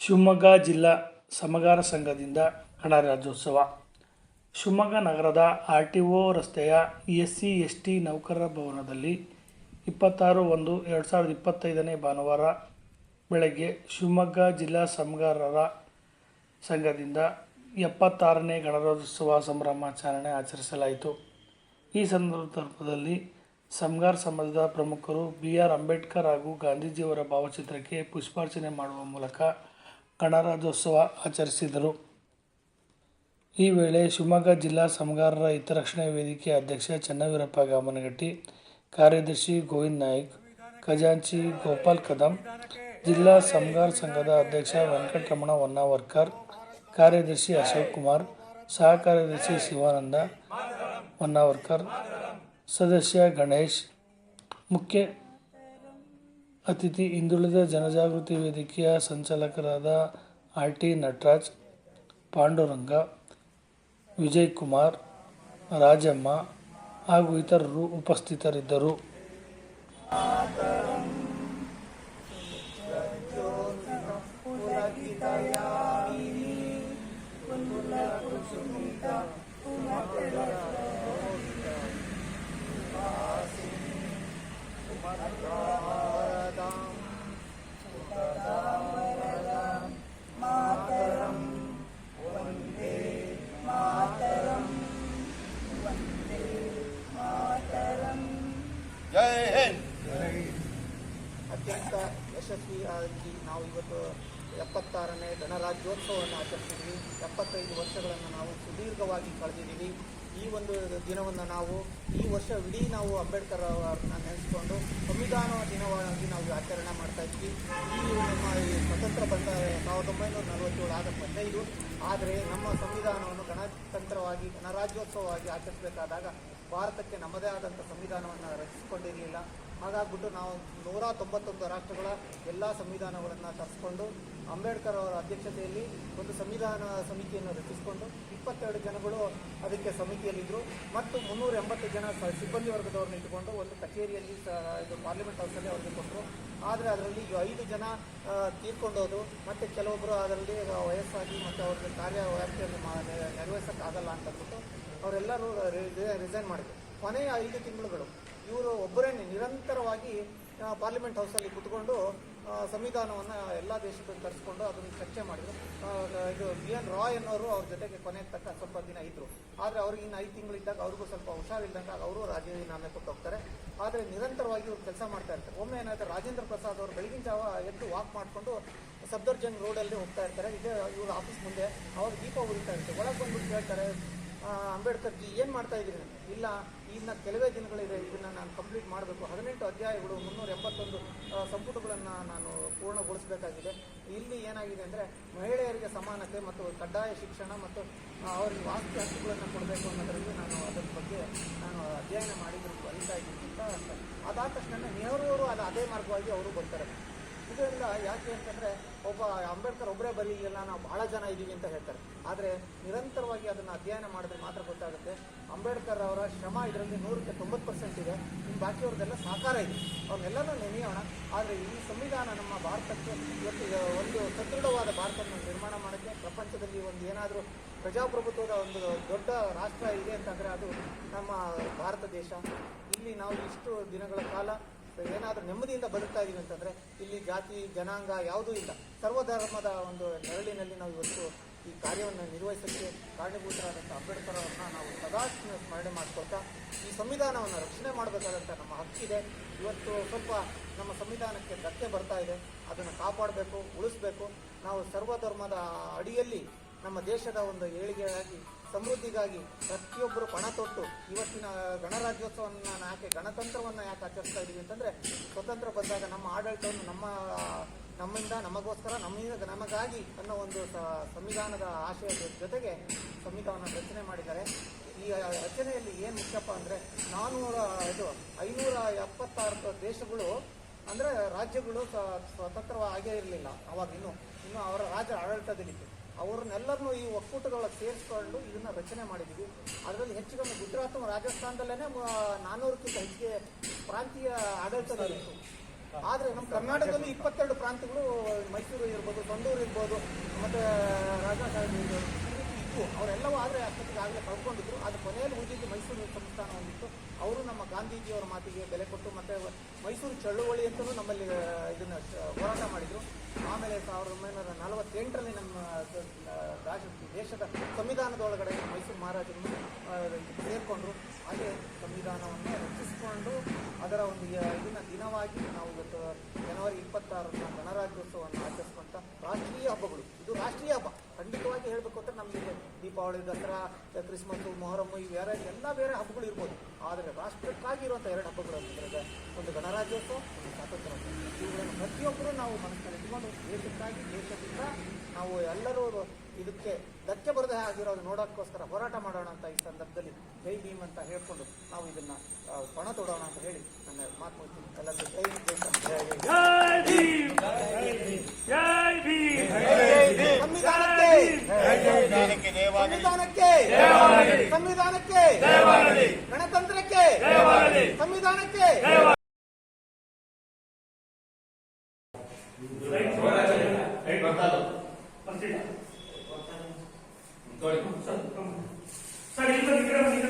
ಶಿವಮೊಗ್ಗ ಜಿಲ್ಲಾ ಸಮಗಾರ ಸಂಘದಿಂದ ಗಣರಾಜ್ಯೋತ್ಸವ. ಶಿವಮೊಗ್ಗ ನಗರದ ಆರ್ ಟಿ ಒ ರಸ್ತೆಯ ಎಸ್ ಸಿ, ಎಸ್ ಟಿ ನೌಕರರ ಭವನದಲ್ಲಿ ಇಪ್ಪತ್ತಾರು ಒಂದು ಎರಡು ಸಾವಿರದ ಇಪ್ಪತ್ತೈದನೇ ಭಾನುವಾರ ಬೆಳಗ್ಗೆ ಶಿವಮೊಗ್ಗ ಜಿಲ್ಲಾ ಸಮಗಾರರ ಸಂಘದಿಂದ ಎಪ್ಪತ್ತಾರನೇ ಗಣರಾಜ್ಯೋತ್ಸವ ಸಂಭ್ರಮಾಚರಣೆ ಆಚರಿಸಲಾಯಿತು. ಈ ಸಂದರ್ಭದಲ್ಲಿ ಸಮಗಾರ ಸಮಾಜದ ಪ್ರಮುಖರು ಬಿ ಆರ್ ಅಂಬೇಡ್ಕರ್ ಹಾಗೂ ಗಾಂಧೀಜಿಯವರ ಭಾವಚಿತ್ರಕ್ಕೆ ಪುಷ್ಪಾರ್ಚನೆ ಮಾಡುವ ಮೂಲಕ ಗಣರಾಜ್ಯೋತ್ಸವ ಆಚರಿಸಿದರು. ಈ ವೇಳೆ ಶಿವಮೊಗ್ಗ ಜಿಲ್ಲಾ ಸಮಗಾರರ ಹಿತರಕ್ಷಣೆ ವೇದಿಕೆ ಅಧ್ಯಕ್ಷ ಚನ್ನವೀರಪ್ಪ ಗಾಮನಗಟ್ಟಿ, ಕಾರ್ಯದರ್ಶಿ ಗೋವಿಂದ್ ನಾಯ್ಕ್, ಖಜಾಂಚಿ ಗೋಪಾಲ್ ಕದಂ, ಜಿಲ್ಲಾ ಸಮಗಾರ ಸಂಘದ ಅಧ್ಯಕ್ಷ ವೆಂಕಟರಮಣ ಹೊನ್ನಾವರ್ಕರ್, ಕಾರ್ಯದರ್ಶಿ ಅಶೋಕ್ ಕುಮಾರ್ ಸಹ ಕಾರ್ಯದರ್ಶಿ ಶಿವಾನಂದ ಹೊನ್ನಾವರ್ಕರ್, ಸದಸ್ಯ ಗಣೇಶ್, ಮುಖ್ಯ ಅತಿಥಿ ಹಿಂದುಳಿದ ಜನಜಾಗೃತಿ ವೇದಿಕೆಯ ಸಂಚಾಲಕರಾದ ಆರ್ ಟಿ ನಟರಾಜ್, ಪಾಂಡುರಂಗ ವಿಜಯ್ ಕುಮಾರ್ ರಾಜಮ್ಮ ಹಾಗೂ ಇತರರು ಉಪಸ್ಥಿತರಿದ್ದರು. ಗಣರಾಜ್ಯೋತ್ಸವವನ್ನು ಆಚರಿಸಿದ್ವಿ. ಎಪ್ಪತ್ತೈದು ವರ್ಷಗಳನ್ನು ನಾವು ಸುದೀರ್ಘವಾಗಿ ಕಳೆದಿದ್ದೀವಿ. ಈ ಒಂದು ದಿನವನ್ನು ನಾವು, ಈ ವರ್ಷವಿಡೀ ನಾವು ಅಂಬೇಡ್ಕರ್ ಅವರನ್ನ ನೆನೆಸ್ಕೊಂಡು ಸಂವಿಧಾನ ದಿನವಾಗಿ ನಾವು ಆಚರಣೆ ಮಾಡ್ತಾ ಇದ್ವಿ. ಈ ನಮ್ಮ ಸ್ವತಂತ್ರ ಬಂದ ಸಾವಿರದ ಒಂಬೈನೂರ ನಲವತ್ತೇಳು ಆದ ಹದಿನೈದು ಆದರೆ ನಮ್ಮ ಸಂವಿಧಾನವನ್ನು ಗಣತಂತ್ರವಾಗಿ, ಗಣರಾಜ್ಯೋತ್ಸವವಾಗಿ ಆಚರಿಸಬೇಕಾದಾಗ ಭಾರತಕ್ಕೆ ನಮ್ಮದೇ ಆದಂಥ ಸಂವಿಧಾನವನ್ನು ರಚಿಸಿಕೊಂಡಿರಲಿಲ್ಲ. ಹಾಗಾಗ್ಬಿಟ್ಟು ನಾವು ನೂರ ತೊಂಬತ್ತೊಂದು ರಾಷ್ಟ್ರಗಳ ಎಲ್ಲ ಸಂವಿಧಾನಗಳನ್ನು ತರಿಸ್ಕೊಂಡು ಅಂಬೇಡ್ಕರ್ ಅವರ ಅಧ್ಯಕ್ಷತೆಯಲ್ಲಿ ಒಂದು ಸಂವಿಧಾನ ಸಮಿತಿಯನ್ನು ರಚಿಸಿಕೊಂಡು ಇಪ್ಪತ್ತೆರಡು ಜನಗಳು ಅದಕ್ಕೆ ಸಮಿತಿಯಲ್ಲಿದ್ದರು ಮತ್ತು ಮುನ್ನೂರ ಎಂಬತ್ತು ಜನ ಸಿಬ್ಬಂದಿ ವರ್ಗದವ್ರನ್ನ ಇಟ್ಟುಕೊಂಡು ಒಂದು ಕಚೇರಿಯಲ್ಲಿ ಇದು ಪಾರ್ಲಿಮೆಂಟ್ ಹೌಸಲ್ಲಿ ಅವರಿಗೆ ಕೊಟ್ಟರು. ಆದರೆ ಅದರಲ್ಲಿ ಐದು ಜನ ತೀರ್ಕೊಂಡೋದು ಮತ್ತು ಕೆಲವೊಬ್ಬರು ಅದರಲ್ಲಿ ವಯಸ್ಸಾಗಿ ಮತ್ತು ಅವ್ರಿಗೆ ಕಾರ್ಯ ವ್ಯಾಪ್ತಿಯನ್ನು ಮಾ, ನೆರವೇರಿಸೋಕ್ಕಾಗಲ್ಲ ಅಂತ ಅಂದ್ಬಿಟ್ಟು ಅವರೆಲ್ಲರೂ ರಿಸೈನ್ ಮಾಡಿದ್ರು. ಕೊನೆಯ ಐದು ತಿಂಗಳುಗಳು ಇವರು ಒಬ್ಬರೇ ನಿರಂತರವಾಗಿ ಪಾರ್ಲಿಮೆಂಟ್ ಹೌಸಲ್ಲಿ ಕುತ್ಕೊಂಡು ಸಂವಿಧಾನವನ್ನು ಎಲ್ಲ ದೇಶಕ್ಕೂ ತರಿಸ್ಕೊಂಡು ಅದನ್ನು ಚರ್ಚೆ ಮಾಡಿದರು. ಇದು ಬಿ ಎನ್ ರಾಯ್ ಅನ್ನೋರು ಅವ್ರ ಜೊತೆಗೆ ಕೊನೆಗೆ ತಕ್ಕ ಸ್ವಲ್ಪ ದಿನ ಇದ್ದರು ಆದರೆ ಅವ್ರಿಗೆ ಇನ್ನು ಐದು ತಿಂಗಳಿದ್ದಾಗ ಅವ್ರಿಗೂ ಸ್ವಲ್ಪ ಹುಷಾರಿಲ್ಲದಾಗ ಅವರು ರಾಜೀನಾಮೆ ಕೊಟ್ಟು ಹೋಗ್ತಾರೆ. ಆದರೆ ನಿರಂತರವಾಗಿ ಇವ್ರು ಕೆಲಸ ಮಾಡ್ತಾ ಇರ್ತಾರೆ. ಒಮ್ಮೆ ಏನಾಯ್ತು ರಾಜೇಂದ್ರ ಪ್ರಸಾದ್ ಅವರು ಬೆಳಗಿನ ಜಾವ ಎದ್ದು ವಾಕ್ ಮಾಡಿಕೊಂಡು ಸಫ್ದರ್ಜಂಗ್ ರೋಡಲ್ಲಿ ಹೋಗ್ತಾ ಇರ್ತಾರೆ. ಇದೇ ಇವ್ರ ಆಫೀಸ್ ಮುಂದೆ. ಅವ್ರು ದೀಪ ಉರಿತಾ ಇರ್ತಾರೆ ಒಳಗೆ ಬಂದ್ಬಿಟ್ಟು ಕೇಳ್ತಾರೆ ಆ, ಅಂಬೇಡ್ಕರ್ ಜಿ ಏನು ಮಾಡ್ತಾ ಇದ್ದೀರಿ? ಇಲ್ಲ ಇನ್ನು ಕೆಲವೇ ದಿನಗಳಿದೆ ಇದನ್ನು ನಾನು ಕಂಪ್ಲೀಟ್ ಮಾಡಬೇಕು. ಹದಿನೆಂಟು ಅಧ್ಯಾಯಗಳು ಮುನ್ನೂರ ಎಪ್ಪತ್ತೊಂದು ಸಂಪುಟಗಳನ್ನು ನಾನು ಪೂರ್ಣಗೊಳಿಸಬೇಕಾಗಿದೆ. ಇಲ್ಲಿ ಏನಾಗಿದೆ ಅಂದರೆ ಮಹಿಳೆಯರಿಗೆ ಸಮಾನತೆ ಮತ್ತು ಕಡ್ಡಾಯ ಶಿಕ್ಷಣ ಮತ್ತು ಅವರಿಗೆ ವಾಸ್ತು ಹಕ್ಕುಗಳನ್ನು ಕೊಡಬೇಕು ಅನ್ನೋದರಲ್ಲಿ ನಾನು ಅದರ ಬಗ್ಗೆ ನಾನು ಅಧ್ಯಯನ ಮಾಡಿದ್ರು ಕಲಿತಾ ಇದ್ದೀನಿ. ಅಂತ. ಅದಾದ ತಕ್ಷಣ ನೆಹರು ಅವರು ಅದು ಅದೇ ಮಾರ್ಗವಾಗಿ ಅವರು ಬರ್ತಾರೆ. ಇದರಿಂದ ಯಾಕೆ ಅಂತಂದರೆ ಒಬ್ಬ ಅಂಬೇಡ್ಕರ್ ಒಬ್ಬರೇ ಬರಲಿಲ್ಲ ನಾವು ಬಹಳ ಜನ ಇದ್ದೀವಿ ಅಂತ ಹೇಳ್ತಾರೆ. ಆದರೆ ನಿರಂತರವಾಗಿ ಅದನ್ನು ಅಧ್ಯಯನ ಮಾಡಿದ್ರೆ ಮಾತ್ರ ಗೊತ್ತಾಗುತ್ತೆ, ಅಂಬೇಡ್ಕರ್ ಅವರ ಶ್ರಮ ಇದರಲ್ಲಿ ನೂರಕ್ಕೆ ತೊಂಬತ್ತು ಪರ್ಸೆಂಟ್ ಇದೆ, ಇನ್ನು ಬಾಕಿಯವ್ರದ್ದೆಲ್ಲ ಸಹಕಾರ ಇದೆ. ಅವನ್ನೆಲ್ಲನೂ ನೆನೆಯೋಣ, ಆದರೆ ಈ ಸಂವಿಧಾನ ನಮ್ಮ ಭಾರತಕ್ಕೆ ಇವತ್ತು ಒಂದು ಸದೃಢವಾದ ಭಾರತವನ್ನು ನಿರ್ಮಾಣ ಮಾಡೋಕ್ಕೆ ಪ್ರಪಂಚದಲ್ಲಿ ಒಂದು ಏನಾದರೂ ಪ್ರಜಾಪ್ರಭುತ್ವದ ಒಂದು ದೊಡ್ಡ ರಾಷ್ಟ್ರ ಇದೆ ಅಂತಂದರೆ ಅದು ನಮ್ಮ ಭಾರತ ದೇಶ. ಇಲ್ಲಿ ನಾವು ಇಷ್ಟು ದಿನಗಳ ಕಾಲ ಏನಾದರೂ ನೆಮ್ಮದಿಯಿಂದ ಬದುಕ್ತಾ ಇದೀವಿ ಅಂತಂದರೆ ಇಲ್ಲಿ ಜಾತಿ, ಜನಾಂಗ ಯಾವುದೂ ಇಲ್ಲ. ಸರ್ವಧರ್ಮದ ಒಂದು ನೆರಳಿನಲ್ಲಿ ನಾವು ಇವತ್ತು ಈ ಕಾರ್ಯವನ್ನು ನಿರ್ವಹಿಸೋಕ್ಕೆ ಕಾರಣೀಭೂತರಾದಂಥ ಅಂಬೇಡ್ಕರ್ ಅವರನ್ನ ನಾವು ಸದಾ ಸ್ಮರಣೆ ಮಾಡ್ಕೊಳ್ತಾ ಈ ಸಂವಿಧಾನವನ್ನು ರಕ್ಷಣೆ ಮಾಡಬೇಕಾದಂಥ ನಮ್ಮ ಹಕ್ಕಿದೆ ಇವತ್ತು ಸ್ವಲ್ಪ ನಮ್ಮ ಸಂವಿಧಾನಕ್ಕೆ ಧಕ್ಕೆ ಬರ್ತಾ ಇದೆ. ಅದನ್ನು ಕಾಪಾಡಬೇಕು, ಉಳಿಸ್ಬೇಕು. ನಾವು ಸರ್ವಧರ್ಮದ ಅಡಿಯಲ್ಲಿ ನಮ್ಮ ದೇಶದ ಒಂದು ಏಳಿಗೆಯಾಗಿ ಸಮೃದ್ಧಿಗಾಗಿ ಪ್ರತಿಯೊಬ್ಬರು ಪಣ ತೊಟ್ಟು ಇವತ್ತಿನ ಗಣರಾಜ್ಯೋತ್ಸವವನ್ನು ಯಾಕೆ ಗಣತಂತ್ರವನ್ನು ಯಾಕೆ ಆಚರಿಸ್ತಾ ಇದ್ದೀವಿ ಅಂತಂದರೆ ಸ್ವತಂತ್ರ ಬಂದಾಗ ನಮ್ಮ ಆಡಳಿತವನ್ನು ನಮ್ಮ, ನಮ್ಮಿಂದ ನಮಗೋಸ್ಕರ ನಮ್ಮಿಂದ ನಮಗಾಗಿ ಅನ್ನೋ ಒಂದು ಸಂವಿಧಾನದ ಆಶಯದ ಜೊತೆಗೆ ಸಂವಿಧಾನ ರಚನೆ ಮಾಡಿದ್ದಾರೆ. ಈ ರಚನೆಯಲ್ಲಿ ಏನು ಮುಖ್ಯಪ್ಪ ಅಂದರೆ ನಾನ್ನೂರ ಇದು ಐನೂರ ಎಪ್ಪತ್ತಾರು ದೇಶಗಳು ಅಂದರೆ ರಾಜ್ಯಗಳು ಸ- ಸ್ವತಂತ್ರ ಇರಲಿಲ್ಲ. ಅವಾಗ ಇನ್ನು ಇನ್ನು ಅವರ ರಾಜ್ಯ ಆಡಳಿತದಲ್ಲಿತ್ತು. ಅವ್ರನ್ನೆಲ್ಲರನ್ನೂ ಈ ಒಕ್ಕೂಟದೊಳಗೆ ಸೇರಿಸ್ಕೊಂಡು ಇದನ್ನ ರಚನೆ ಮಾಡಿದ್ದೀವಿ ಅದರಲ್ಲಿ ಹೆಚ್ಚು ಕಮ್ಮಿ ಗುಜರಾತ್ ರಾಜಸ್ಥಾನದಲ್ಲೇ ನಾನ್ನೂರಕ್ಕಿಂತ ಹೆಚ್ಚಿಗೆ ಪ್ರಾಂತೀಯ ಆಡಳಿತದಲ್ಲಿತ್ತು ಆದರೆ ನಮ್ಮ ಕರ್ನಾಟಕದಲ್ಲಿ ಇಪ್ಪತ್ತೆರಡು ಪ್ರಾಂತ್ಯಗಳು ಮೈಸೂರು ಇರ್ಬೋದು, ಸಂಡೂರು ಇರ್ಬೋದು, ಮತ್ತು ರಾಜಸ್ಥಾನ ಇರ್ಬೋದು. ಅವರೆಲ್ಲವೂ ಆದರೆ ಅಷ್ಟೊತ್ತಿಗೆ ಆಗಲೇ ಕಳ್ಕೊಂಡಿದ್ರು. ಅದು ಕೊನೆಯಲ್ಲಿ ಉಳಿದಿದ್ದು ಮೈಸೂರು ಸಂಸ್ಥಾನ ಹೊಂದಿತ್ತು ಅವರು ನಮ್ಮ ಗಾಂಧೀಜಿಯವರ ಮಾತಿಗೆ ಬೆಲೆ ಕೊಟ್ಟು ಮತ್ತು ಮೈಸೂರು ಚಳುವಳಿ ಅಂತಲೂ ನಮ್ಮಲ್ಲಿ ಇದನ್ನು ಹೋರಾಟ ಮಾಡಿದರು. ಆಮೇಲೆ ಸಾವಿರದ ಒಂಬೈನೂರ ನಲವತ್ತೆಂಟರಲ್ಲಿ ನಮ್ಮ ರಾಜ, ದೇಶದ ಸಂವಿಧಾನದೊಳಗಡೆ ಮೈಸೂರು ಮಹಾರಾಜರು ಸೇರಿಕೊಂಡ್ರು. ಹಾಗೆ ಸಂವಿಧಾನವನ್ನು ರಕ್ಷಿಸಿಕೊಂಡು ಅದರ ಒಂದು ದಿನ ದಿನವಾಗಿ ನಾವು ಇವತ್ತು ಜನವರಿ ಇಪ್ಪತ್ತಾರರ ಗಣರಾಜ್ಯೋತ್ಸವವನ್ನು ಆಚರಿಸುವಂಥ ರಾಷ್ಟ್ರೀಯ ಹಬ್ಬಗಳು. ಇದು ರಾಷ್ಟ್ರೀಯ ಹಬ್ಬ. ಖಂಡಿತವಾಗಿ ಹೇಳಬೇಕು ಅಂದರೆ ನಮಗೆ ದೀಪಾವಳಿ, ದಸರಾ, ಕ್ರಿಸ್ಮಸ್, ಮೊಹರಂ ಈ ಬೇರೆ ಎಲ್ಲ ಬೇರೆ ಹಬ್ಬಗಳು ಇರ್ಬೋದು. ಆದರೆ ರಾಷ್ಟ್ರಕ್ಕಾಗಿ ಇರುವಂಥ ಎರಡು ಹಬ್ಬಗಳು ಅಂತಂದ್ರೆ ಒಂದು ಗಣರಾಜ್ಯೋತ್ಸವ, ಒಂದು ಸ್ವಾತಂತ್ರ್ಯ ಇವುಗಳನ್ನು ಪ್ರತಿಯೊಬ್ಬರು ನಾವು ಮನಸ್ಸಿನಲ್ಲಿ ಇಟ್ಕೊಂಡು ದೇಶಕ್ಕಾಗಿ, ದೇಶದಿಂದ ನಾವು ಎಲ್ಲರೂ ಇದಕ್ಕೆ ಧಕ್ಕೆ ಬರದೇ ಆಗಿರೋದು ನೋಡೋಕ್ಕೋಸ್ಕರ ಹೋರಾಟ ಮಾಡೋಣ ಅಂತ ಈ ಸಂದರ್ಭದಲ್ಲಿ ಜೈ ಭೀಮ್ ಅಂತ ಹೇಳ್ಕೊಂಡು ನಾವು ಇದನ್ನ ಪಣ ತೊಡೋಣ ಅಂತ ಹೇಳಿ ನನ್ನ ಮಾತು ಎಲ್ಲರಿಗೂ ಜೈ ಸಂವಿಧಾನಕ್ಕೆ. ಸಂವಿಧಾನಕ್ಕೆ. ಗಣತಂತ್ರಕ್ಕೆ. ಸಂವಿಧಾನಕ್ಕೆ. ಸರ್ ಈ ಕಡೆ ಈ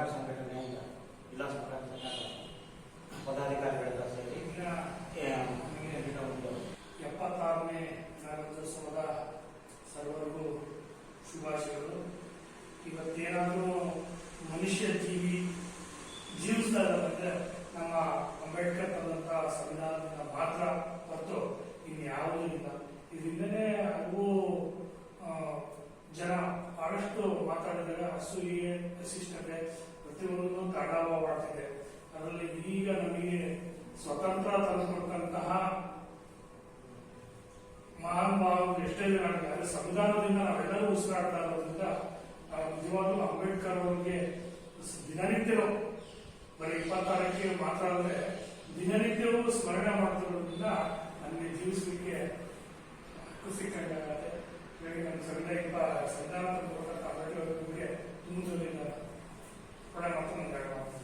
ಸಮಗಾರ ಸಂಘಟನೆಯಿಂದ ಜಿಲ್ಲಾ ಸಹಕಾರ ಸಂಘಟನೆ ಪದಾಧಿಕಾರಿಗಳ ಸೇರಿ ಇನ್ನ ಒಂದು ಎಪ್ಪತ್ತಾರನೇ ಗಣರಾಜ್ಯೋತ್ಸವದ ಸರ್ವರಿಗೂ ಶುಭಾಶಯಗಳು. ಇವತ್ತೇನಾದರೂ ಮನುಷ್ಯ ಜೀವಿ ಜೀವಿಸ್ತಾ ಇರೋದಂದ್ರೆ ನಮ್ಮ ಅಂಬೇಡ್ಕರ್ ಸಂವಿಧಾನದ ಸಂವಿಧಾನದಿಂದ ಮಾತ್ರ ಹೊರತು ಇನ್ಯಾವುದೂ ಇಲ್ಲ. ಇದರಿಂದನೇ ಹಲವು ಜನ ಬಹಳಷ್ಟು ಮಾತಾಡಿದಾಗ ಅಸೂಯೆ, ಅಶಿಷ್ಟತೆ ಪ್ರತಿಯೊಂದನ್ನು ತಾಂಡವವಾಡ್ತಿದೆ ಅದರಲ್ಲಿ ಈಗ ನಮಗೆ ಸ್ವತಂತ್ರ ತಂದುಕೊಟ್ಟಂತಹ ಮಹಾನ್ ಭಾವರು ಎಷ್ಟೇ ಜನ ಆಗಿದ್ದಾರೆ ಸಂವಿಧಾನದಿಂದ ನಾವೆಲ್ಲರೂ ಉಸಿರಾಡ್ತಾ ಇರೋದ್ರಿಂದ ನಾವು ನಿಜವಾಗ್ಲೂ ಅಂಬೇಡ್ಕರ್ ಅವರಿಗೆ ದಿನನಿತ್ಯವೂ, ಬರೀ ಇಪ್ಪತ್ತಾರಕ್ಕೆ ಮಾತ್ರ ಅಂದ್ರೆ ದಿನನಿತ್ಯವೂ ಸ್ಮರಣೆ ಮಾಡ್ತಿರೋದ್ರಿಂದ ನನಗೆ ಜೀವಿಸಲಿಕ್ಕೆ ಹಕ್ಕು ಸಿಕ್ಕಂಗಾಗತ್ತೆ. ನನ್ನ ಸಂವಿಧಾನ ಸಂವಿಧಾನ ತಂದುಕೊಟ್ಟಂತಹ ಅಂಬೇಡ್ಕರ್ ಅವರಿಗೆ ತುಂಬ ಕೊಡೆ ಮತ್ತು ಮುಂದೆ